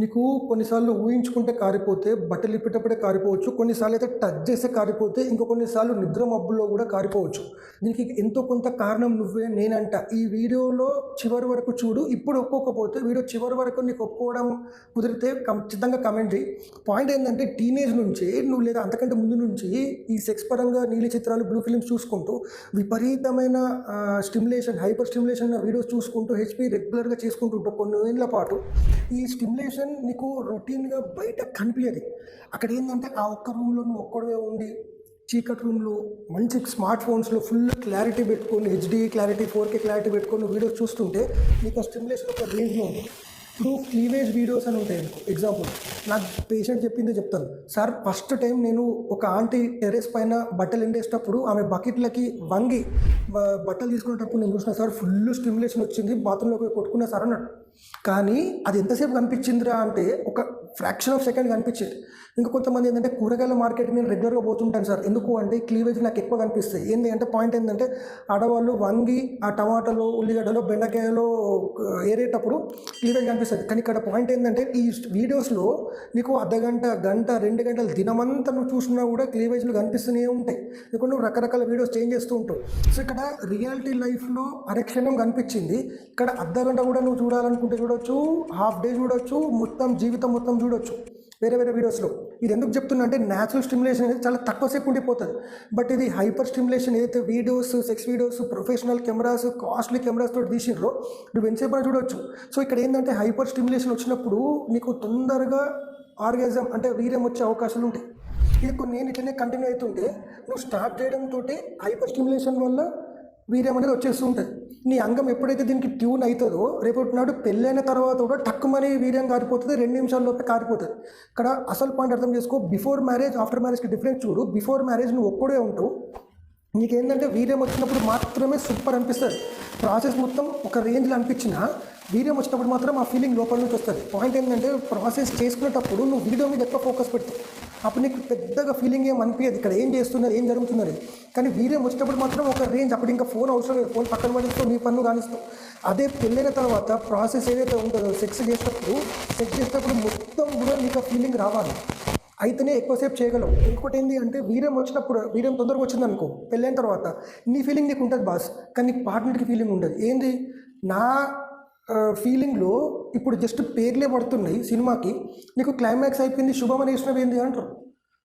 నీకు కొన్నిసార్లు ఊహించుకుంటే కారిపోతే బట్టలు ఇప్పేటప్పుడే కారిపోవచ్చు. కొన్నిసార్లు అయితే టచ్ చేస్తే కారిపోతే ఇంకో కొన్నిసార్లు నిద్ర మబ్బులో కూడా కారిపోవచ్చు. దీనికి ఎంతో కొంత కారణం నువ్వే నేనంట. ఈ వీడియోలో చివరి వరకు చూడు. ఇప్పుడు ఒప్పుకోకపోతే వీడియో చివరి వరకు నీకు ఒప్పుకోవడం కుదిరితే ఖచ్చితంగా కమెంట్ చేయి పాయింట్ ఏంటంటే టీనేజ్ నుంచి నువ్వు లేదా అంతకంటే ముందు నుంచి ఈ సెక్స్ పరంగా నీలి చిత్రాలు బ్లూ ఫిలిమ్స్ చూసుకుంటూ విపరీతమైన స్టిమ్యులేషన్ హైపర్ స్టిమ్యులేషన్ వీడియోస్ చూసుకుంటూ హెచ్పి రెగ్యులర్గా చేసుకుంటూ కొన్ని ఏళ్ళ పాటు ఈ స్టిమ్యులేషన్ నీకు రొటీన్గా బయట కనిపించదు. అక్కడ ఏంటంటే ఆ ఒక్క రూమ్లో నువ్వు ఒక్కడే ఉండి చీకటి రూమ్లో మంచి స్మార్ట్ ఫోన్స్లో ఫుల్ క్లారిటీ పెట్టుకొని HD clarity four K clarity పెట్టుకొని వీడియోస్ చూస్తుంటే నీకు ఆ స్టిమ్యులేషన్ ఒక రేంజ్లో ఉంది ఇప్పుడు క్లీవేజ్ వీడియోస్ అని ఉంటాయి ఎగ్జాంపుల్ నాకు పేషెంట్ చెప్పిందే చెప్తాను. సార్ ఫస్ట్ టైం నేను ఒక ఆంటీ టెరెస్ పైన బట్టలు ఎండేసేటప్పుడు ఆమె బకెట్లకి వంగి బట్టలు తీసుకునేటప్పుడు నేను చూసిన సార్ ఫుల్ స్టిమ్యులేషన్ వచ్చింది బాత్రూంలోకి కొట్టుకున్నా సార్ అన్నాడు. కానీ అది ఎంతసేపు కనిపించిందిరా అంటే ఒక ఫ్రాక్షన్ ఆఫ్ సెకండ్ కనిపించింది. ఇంకా కొంతమంది ఏంటంటే కూరగాయల మార్కెట్ నేను రెగ్యులర్గా పోతుంటాను సార్. ఎందుకు అంటే క్లీవేజ్ నాకు ఎక్కువ కనిపిస్తాయి. ఏంటి అంటే పాయింట్ ఏంటంటే ఆడవాళ్ళు వంగి ఆ టమాటాలు ఉల్లిగడ్డలు బెండకాయలు ఏరేటప్పుడు క్లీవేజ్ కనిపిస్తుంది. కానీ ఇక్కడ పాయింట్ ఏంటంటే ఈ వీడియోస్లో నీకు అర్ధగంట గంట రెండు గంటలు దినమంతా నువ్వు చూసినా కూడా క్లీవేజ్లు కనిపిస్తూనే ఉంటాయి. ఇక్కడ నువ్వు రకరకాల వీడియోస్ చేంజ్ చేస్తూ ఉంటావు. సో ఇక్కడ రియాలిటీ లైఫ్లో అరక్షణం కనిపించింది. ఇక్కడ అర్ధ గంట కూడా నువ్వు చూడాలనుకుంటే చూడొచ్చు. హాఫ్ డే చూడొచ్చు. మొత్తం జీవితం మొత్తం చూడొచ్చు. వేరే వేరే వీడియోస్లో. ఇది ఎందుకు చెప్తున్నా అంటే న్యాచురల్ స్టిమ్యులేషన్ అనేది చాలా తక్కువ సేపు ఉండిపోతుంది బట్ ఇది హైపర్ స్టిమ్యులేషన్ ఏదైతే videos sex videos professional cameras costly cameras తోటి తీసిర్రో నువ్వు ఎంతసేపు చూడొచ్చు. సో ఇక్కడ ఏంటంటే హైపర్ స్టిమ్యులేషన్ వచ్చినప్పుడు నీకు తొందరగా ఆర్గాజం అంటే వీర్యం వచ్చే అవకాశాలు ఉంటాయి. ఇది కొన్ని నేను ఇట్లనే కంటిన్యూ అవుతుంటే నువ్వు స్టార్ట్ చేయడంతో హైపర్ స్టిమ్యులేషన్ వల్ల వీర్యం అనేది వచ్చేస్తూ ఉంటుంది. నీ అంగం ఎప్పుడైతే దీనికి ట్యూన్ అవుతుందో రేపటి నాడు పెళ్ళైన తర్వాత కూడా టక్కుమని వీర్యం కారిపోతుంది రెండు నిమిషాల్లోపే కారిపోతుంది. ఇక్కడ అసలు పాయింట్ అర్థం చేసుకో బిఫోర్ మ్యారేజ్ ఆఫ్టర్ మ్యారేజ్కి డిఫరెన్స్ చూడు. బిఫోర్ మ్యారేజ్ నువ్వు ఒక్కడే ఉంటావు నీకేంటంటే వీర్యం వచ్చినప్పుడు మాత్రమే సూపర్ అనిపిస్తుంది. ప్రాసెస్ మొత్తం ఒక రేంజ్లో అనిపించినా వీర్యం వచ్చినప్పుడు మాత్రం ఆ ఫీలింగ్ లోపల నుంచి వస్తుంది. పాయింట్ ఏంటంటే ప్రాసెస్ చేసుకునేటప్పుడు నువ్వు వీడియో మీద ఎక్కువ ఫోకస్ పెడతావు. అప్పుడు నీకు పెద్దగా ఫీలింగ్ ఏం అనిపించదు ఇక్కడ ఏం చేస్తున్నారు ఏం జరుగుతున్నది? కానీ వీర్యం వచ్చినప్పుడు మాత్రం ఒక రేంజ్ అప్పుడు ఇంకా ఫోన్ అవసరం లేదు. ఫోన్ పక్కన పడిస్తూ నీ పన్ను కానిస్తావు అదే పెళ్ళైన తర్వాత ప్రాసెస్ ఏదైతే ఉంటుందో సెక్స్ చేసేటప్పుడు సెక్స్ చేసేటప్పుడు మొత్తం కూడా నీకు ఆ ఫీలింగ్ రావాలి. అయితేనే ఎక్కువసేపు చేయగలవు. ఇంకోటి ఏంటి అంటే వీర్యం వచ్చినప్పుడు వీర్యం తొందరగా వచ్చింది అనుకో పెళ్ళైన తర్వాత నీ ఫీలింగ్ నీకు ఉంటుంది బాస్ కానీ నీ పార్ట్నర్కి ఫీలింగ్ ఉండదు. ఏంది? నా ఫీలింగ్లో ఇప్పుడు జస్ట్ పేర్లే పడుతున్నాయి సినిమాకి. నీకు క్లైమాక్స్ అయిపోయింది శుభం అని వేసినవి ఏంది అంటారు.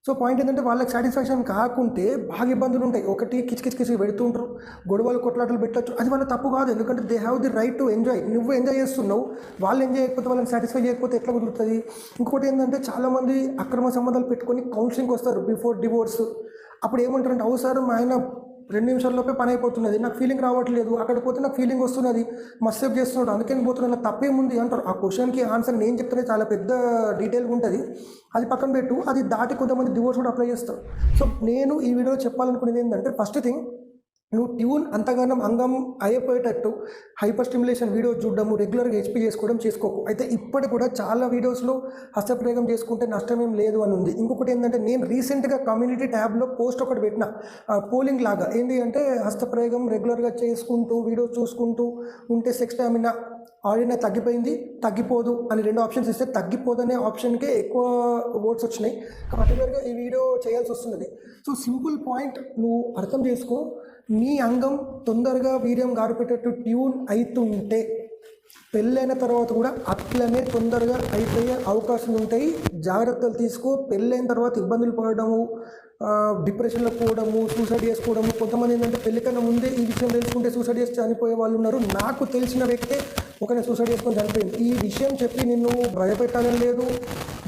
సో పాయింట్ ఏంటంటే వాళ్ళకి సాటిస్ఫాక్షన్ కాకుంటే బాగా ఇబ్బందులు ఉంటాయి. ఒకటి కిచ్ పెడుతూ ఉంటారు. గొడవలు కొట్లాటలు పెట్టచ్చు. అది వాళ్ళ తప్పు కాదు. ఎందుకంటే they have the right to enjoy నువ్వు ఎంజాయ్ చేస్తున్నావు. వాళ్ళు ఎంజాయ్ చేయకపోతే వాళ్ళని సాటిస్ఫై చేయకపోతే ఎట్లా కుదురుతుంది? ఇంకోటి ఏంటంటే చాలామంది అక్రమ సంబంధాలు పెట్టుకొని కౌన్సిలింగ్కి వస్తారు. బిఫోర్ డివోర్స్ అప్పుడు ఏమంటారంటే అవసరం మా ఆయన రెండు నిమిషాల్లోపే పని అయిపోతున్నది. నాకు ఫీలింగ్ రావట్లేదు. అక్కడ పోతే నాకు ఫీలింగ్ వస్తున్నది. మస్సేప్ చేస్తున్నాడు. అందుకని నేను నాకు తప్పేముంది అంటారు. ఆ క్వశ్చన్కి ఆన్సర్ నేను చెప్తే చాలా పెద్ద డీటెయిల్గా ఉంటుంది. అది పక్కన పెట్టు. అది దాటి కొంతమంది డివోర్స్ కూడా అప్లై చేస్తారు. సో నేను ఈ వీడియోలో చెప్పాలనుకునేది ఏంటంటే ఫస్ట్ థింగ్ నువ్వు ట్యూన్ అంతగానం అంగం అయిపోయేటట్టు హైపర్ స్టిమ్యులేషన్ వీడియోస్ చూడడము రెగ్యులర్గా హెచ్పి చేసుకోవడం చేసుకోకు. అయితే ఇప్పటి కూడా చాలా వీడియోస్లో హస్తప్రయోగం చేసుకుంటే నష్టం ఏం లేదు అని ఉంది. ఇంకొకటి ఏంటంటే నేను రీసెంట్గా కమ్యూనిటీ ట్యాబ్లో పోస్ట్ ఒకటి పెట్టిన పోలింగ్ లాగా. ఏంటి అంటే హస్తప్రయోగం రెగ్యులర్గా చేసుకుంటూ వీడియోస్ చూసుకుంటూ ఉంటే సెక్స్ స్టామినా ఆడిన తగ్గిపోయింది తగ్గిపోదు అని రెండు ఆప్షన్స్ ఇస్తే తగ్గిపోదనే ఆప్షన్కే ఎక్కువ ఓట్స్ వచ్చినాయి. పర్టికులర్గా ఈ వీడియో చేయాల్సి వస్తున్నది. సో సింపుల్ పాయింట్ నువ్వు అర్థం చేసుకో. నీ అంగం తొందరగా వీర్యం గారిపెట్టేట్టు ట్యూన్ అవుతుంటే పెళ్ళైన తర్వాత కూడా అట్లనే తొందరగా అయిపోయే అవకాశాలు ఉంటాయి జాగ్రత్తలు తీసుకో. పెళ్ళైన తర్వాత ఇబ్బందులు పడడము డిప్రెషన్లో పోవడము సూసైడ్ చేసుకోవడము కొంతమంది ఏంటంటే పెళ్ళికన్నా ముందే ఈ విషయం తెలుసుకుంటే సూసైడ్ చేసి చనిపోయే వాళ్ళు ఉన్నారు. నాకు తెలిసిన వ్యక్తే ఒకనే సూసైడ్ చేసుకొని చనిపోయింది. ఈ విషయం చెప్పి నిన్ను భయపెట్టాలని లేదు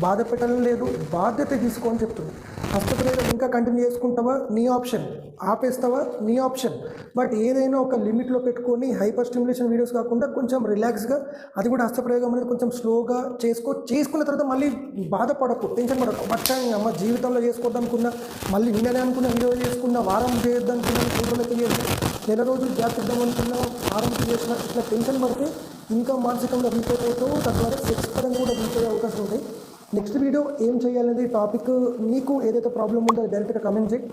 బాధ పెట్టాలని లేదు బాధ్యత తీసుకోని చెప్తుంది. హస్తప్రయోగం ఇంకా కంటిన్యూ చేసుకుంటావా? నీ ఆప్షన్ ఆపేస్తావా? నీ ఆప్షన్ బట్ ఏదైనా ఒక లిమిట్లో పెట్టుకొని హైపర్ స్టిమ్యులేషన్ వీడియోస్ కాకుండా కొంచెం రిలాక్స్గా అది కూడా హస్తప్రయోగం అనేది కొంచెం స్లోగా చేసుకో. చేసుకున్న తర్వాత మళ్ళీ బాధపడకు టెన్షన్ పడకు. బట్ అమ్మ జీవితంలో చేసుకోవద్దు అనుకున్నా మళ్ళీ నిన్ననే అనుకున్న వీడియో చేసుకున్నా వారం చేయొద్దు అనుకున్నా రోజులకి నెల రోజులు గ్యాప్ ఇద్దాం అనుకున్నా వారం చేసిన ఇట్లా టెన్షన్ పడితే ఇంకా మానసికంగా వీక్ అవుతావు తద్వారా సెక్స్ పరంగా కూడా వీక్ అవకాశం ఉంటాయి నెక్స్ట్ వీడియో ఏం చేయాలనేది టాపిక్ మీకు ఏదైతే ప్రాబ్లం ఉందో డైరెక్ట్గా కమెంట్ చేయి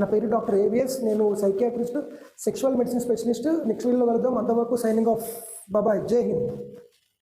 నా పేరు డాక్టర్ ఏవిఎస్ నేను psychiatrist sexual medicine specialist next వీడియోలో కలుద్దాం. అంతవరకు సైనింగ్ ఆఫ్ బాబాయ్ జై హింద్